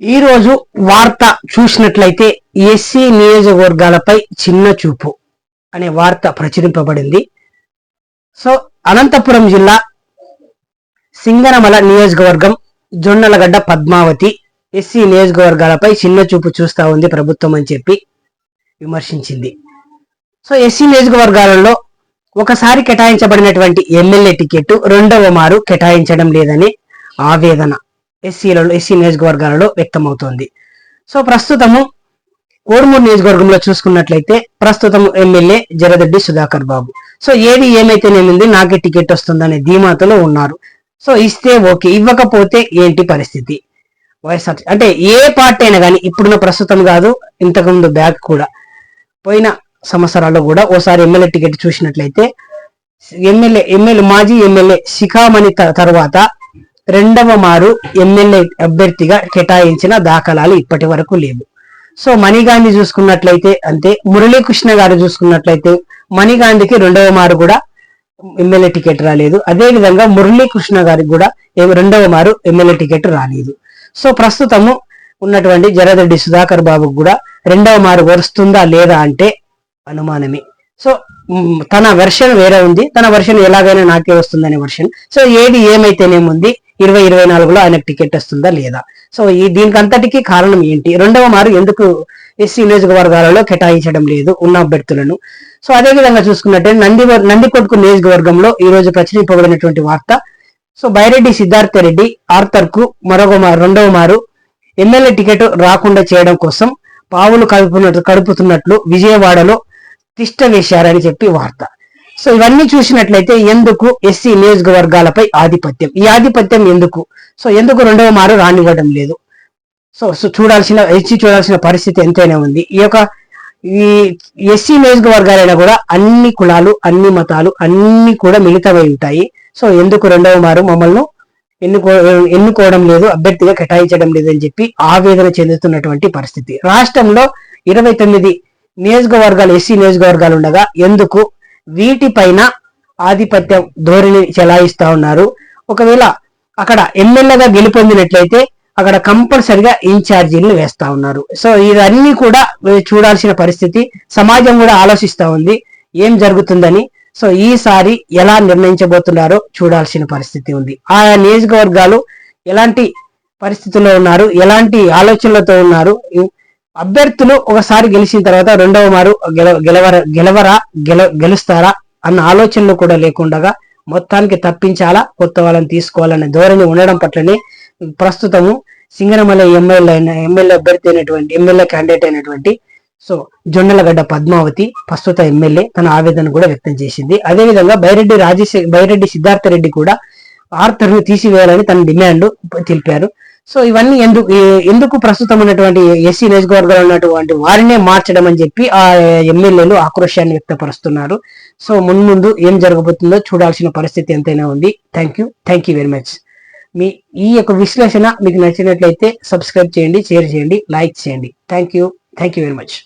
ఈరోజు వార్త చూసినట్లయితే ఎస్సీ నియోజకవర్గాలపై చిన్న చూపు అనే వార్త ప్రచురింపబడింది. సో అనంతపురం జిల్లా సింగనమల నియోజకవర్గం జొన్నలగడ్డ పద్మావతి ఎస్సీ నియోజకవర్గాలపై చిన్న చూపు చూస్తా ఉంది ప్రభుత్వం అని చెప్పి విమర్శించింది. సో ఎస్సీ నియోజకవర్గాలలో ఒకసారి కేటాయించబడినటువంటి ఎమ్మెల్యే టికెట్ రెండవ మారు కేటాయించడం లేదని ఆవేదన. ఎస్సీలలో ఎస్సీ నియోజకవర్గాలలో వ్యక్తమవుతోంది. సో ప్రస్తుతము కోడుమూరు నియోజకవర్గంలో చూసుకున్నట్లయితే ప్రస్తుతం ఎమ్మెల్యే జరదడ్డి సుధాకర్ బాబు. సో ఏది ఏమైతేనేమింది నాకే టికెట్ వస్తుందనే ధీమాతలో ఉన్నారు. సో ఇస్తే ఓకే ఇవ్వకపోతే ఏంటి పరిస్థితి? వైఎస్ఆర్ అంటే ఏ పార్టీ అయినా కానీ ఇప్పుడున్న ప్రస్తుతం కాదు ఇంతకుముందు బ్యాక్ కూడా. పోయిన సంవత్సరాల్లో కూడా ఓసారి ఎమ్మెల్యే టికెట్ చూసినట్లయితే ఎమ్మెల్యే ఎమ్మెల్యే మాజీ ఎమ్మెల్యే శిఖామణి త- తర్వాత రెండవ మారు ఎమ్మెల్యే అభ్యర్థిగా కేటాయించిన దాఖలాలు ఇప్పటి వరకు లేవు. సో మణిగాంధీ చూసుకున్నట్లయితే అంతే మురళీకృష్ణ గారు చూసుకున్నట్లయితే మణిగాంధీకి రెండవ మారు కూడా ఎమ్మెల్యే టికెట్ రాలేదు. అదే విధంగా మురళీకృష్ణ గారికి కూడా రెండవ మారు ఎమ్మెల్యే టికెట్ రాలేదు. సో ప్రస్తుతము ఉన్నటువంటి జరదరెడ్డి సుధాకర్ బాబుకు కూడా రెండవ మారు వరుస్తుందా లేదా అంటే అనుమానమే. సో తన వెర్షన్ వేరే ఉంది. తన వెర్షన్ ఎలాగైనా నాకే వస్తుందనే వెర్షన్. సో ఏది ఏమైతేనేముంది? ఇరవై ఇరవై నాలుగులో ఆయనకు టికెట్ వస్తుందా లేదా? సో ఈ దీనికి అంతటికీ కారణం ఏంటి? రెండవ మారు ఎందుకు ఎస్సీ నియోజకవర్గాలలో కేటాయించడం లేదు ఉన్న అభ్యర్థులను? సో అదేవిధంగా చూసుకున్నట్టే నంది నందికొట్కు నియోజకవర్గంలో ఈ రోజు ప్రచురింపబడినటువంటి వార్త. సో బైరెడ్డి సిద్ధార్థ రెడ్డి ఆర్థర్కు మరొక రెండవ మారు ఎమ్మెల్యే టికెట్ రాకుండా చేయడం కోసం పావులు కలుపునట్లు కడుపుతున్నట్లు విజయవాడలో తిష్ట వేశారని చెప్పి వార్త. సో ఇవన్నీ చూసినట్లయితే ఎందుకు ఎస్సీ నియోజకవర్గాలపై ఆధిపత్యం? ఈ ఆధిపత్యం ఎందుకు? సో ఎందుకు రెండవ మారు రానివ్వడం లేదు? సో సో చూడాల్సిన ఎస్సీ చూడాల్సిన పరిస్థితి ఎంతైనా ఉంది. ఈ యొక్క ఈ ఎస్సీ నియోజకవర్గాలైనా కూడా అన్ని కులాలు అన్ని మతాలు అన్ని కూడా మిళితమై ఉంటాయి. సో ఎందుకు రెండవ మారు మమ్మల్ని ఎన్నుకో ఎన్నుకోవడం లేదు అభ్యర్థిగా కేటాయించడం లేదని చెప్పి ఆవేదన చెందుతున్నటువంటి పరిస్థితి. రాష్ట్రంలో ఇరవై తొమ్మిది నియోజకవర్గాలు ఎస్సీ నియోజకవర్గాలు ఉండగా ఎందుకు వీటిపైన ఆధిపత్యం ధోరణి చెలాయిస్తా ఉన్నారు. ఒకవేళ అక్కడ ఎమ్మెల్యేగా గెలుపొందినట్లయితే అక్కడ కంపల్సరిగా ఇన్ఛార్జీలను వేస్తా ఉన్నారు. సో ఇవన్నీ కూడా చూడాల్సిన పరిస్థితి సమాజం కూడా ఆలోచిస్తా ఉంది ఏం జరుగుతుందని. సో ఈసారి ఎలా నిర్ణయించబోతున్నారో చూడాల్సిన పరిస్థితి ఉంది. ఆయా నియోజకవర్గాలు ఎలాంటి పరిస్థితుల్లో ఉన్నారు ఎలాంటి ఆలోచనలతో ఉన్నారు అభ్యర్థులు ఒకసారి గెలిచిన తర్వాత రెండవ మారు గెల గెలవర గెలవరా గెల గెలుస్తారా అన్న ఆలోచనలు కూడా లేకుండా మొత్తానికి తప్పించాలా కొత్త వాళ్ళని తీసుకోవాలనే ధోరణి ఉండడం పట్లనే ప్రస్తుతము సింగనమల ఎమ్మెల్యే అయిన ఎమ్మెల్యే అభ్యర్థి అయినటువంటి ఎమ్మెల్యే క్యాండిడేట్ అయినటువంటి సో జొన్నలగడ్డ పద్మావతి ప్రస్తుత ఎమ్మెల్యే తన ఆవేదన కూడా వ్యక్తం చేసింది. అదేవిధంగా బైరెడ్డి రాజశేఖర్ బైరెడ్డి సిద్ధార్థ రెడ్డి కూడా ఆర్థర్ను తీసివేయాలని తన డిమాండ్ తెలిపారు. సో ఇవన్నీ ఎందుకు ఎందుకు ప్రస్తుతం ఉన్నటువంటి ఎస్సీ నియోజకవర్గాలు ఉన్నటువంటి వారినే మార్చడం అని చెప్పి ఆ ఎమ్మెల్యేలు ఆక్రోశాన్ని వ్యక్తపరుస్తున్నారు. సో మున్ముందు ఏం జరగబోతుందో చూడాల్సిన పరిస్థితి ఎంతైనా ఉంది. Thank you thank you very much మీ ఈ యొక్క విశ్లేషణ మీకు నచ్చినట్లయితే సబ్స్క్రైబ్ చేయండి షేర్ చేయండి లైక్ చేయండి. Thank you thank you very much